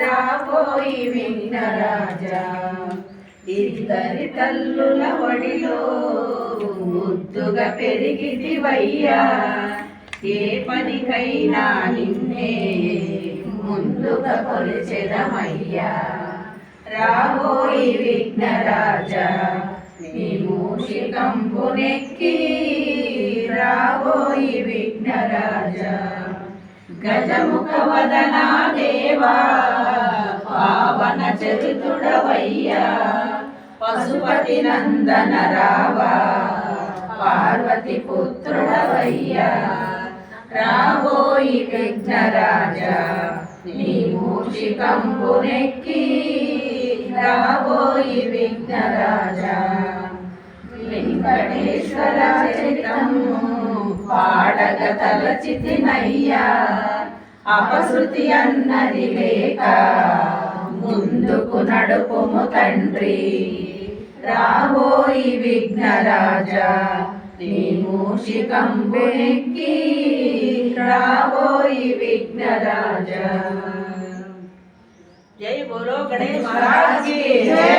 రాబోయి విఘ్నరాజా ఇద్దరి తల్లుల ఒడిలో ముద్దుగా పెరిగిదివయ్యా ఏ పనికైనా నిన్నే ముందుగా కొలిచెదమయ్యా. రాబోయి విఘ్నరాజా నీ మూషికంబునెక్కి రాబోయి విఘ్నరాజా గజముఖ వదనా దేవా చరితుడవయ్యా పశుపతి నందన రావా పార్వతి పుత్రుడవయ్యా రాబోయి విఘ్నరాజా నీ మూషికంబునెక్కి రాబోయి విఘ్నరాజా వెంకటేశ్వర చరితము పాడగ తలచితినయ్యా అపశృతి అన్నది లేక నడుపుము తండ్రి. రాబోయి విఘ్నరాజా నీ మూషికంబు నెక్కి రాబోయి విఘ్నరాజా. జై బోలో గణేష్